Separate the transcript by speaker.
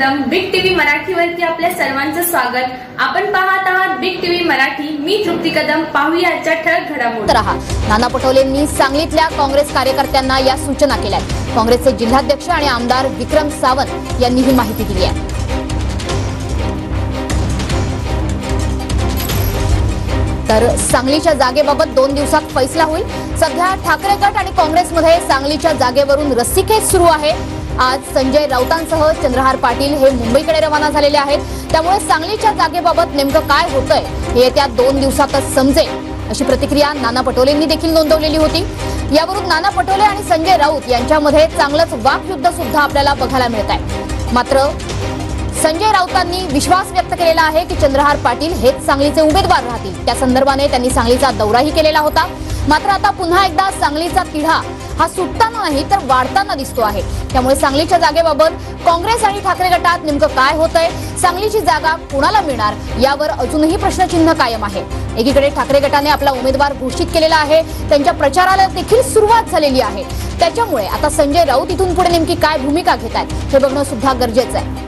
Speaker 1: Big TV मराठीवर मराठीवरती आपल्या सर्वांचं स्वागत. आपण पाहत आहात बिग टीव्ही मराठी. मी तृप्ती कदम. पाहूया आजच्या ठळक घडामोडी.
Speaker 2: रहा नाना पटोलेंनी सांगलीतल्या काँग्रेस कार्यकर्त्यांना या सूचना केल्या आहेत काँग्रेसचे जिल्हाध्यक्ष आणि आमदार विक्रम सावंत यांनी ही माहिती दिली आहे. तर सांगलीच्या जागेबाबत दोन दिवसात फैसला होईल. सध्या ठाकरे गट आणि काँग्रेसमध्ये सांगलीच्या जागेवरून रस्सीखेच सुरू आहे. आज संजय राऊतांसह चंद्रहार पाटील हे मुंबईकडे रवाना झालेले आहेत. त्यामुळे सांगलीच्या जागेबाबत नेमकं काय होतंय हे येत्या दोन दिवसातच समजेल. अशी प्रतिक्रिया नाना पटोलेंनी देखील नोंदवलेली होती. यावरून नाना पटोले आणि संजय राऊत यांच्यामध्ये चांगलंच वाकयुद्ध सुद्धा आपल्याला बघायला मिळत आहे मात्र संजय राऊतांनी विश्वास व्यक्त केलेला आहे की चंद्रहार पाटील हेच सांगलीचे उमेदवार राहतील. त्या संदर्भाने त्यांनी सांगलीचा दौराही केलेला होता. मात्र आता पुन्हा एकदा सांगलीचा तिढा हा सुटताना नाही तर वाढताना दिसतो आहे. त्यामुळे सांगलीच्या जागेबाबत काँग्रेस आणि ठाकरे गटात नेमकं काय होतंय सांगलीची जागा कुणाला मिळणार यावर अजूनही प्रश्नचिन्ह कायम आहे. एकीकडे ठाकरे गटाने आपला उमेदवार घोषित केलेला आहे त्यांच्या प्रचाराला देखील सुरुवात झालेली आहे. त्याच्यामुळे आता संजय राऊत इथून पुढे नेमकी काय भूमिका घेत आहेत हे बघणं सुद्धा गरजेचं आहे.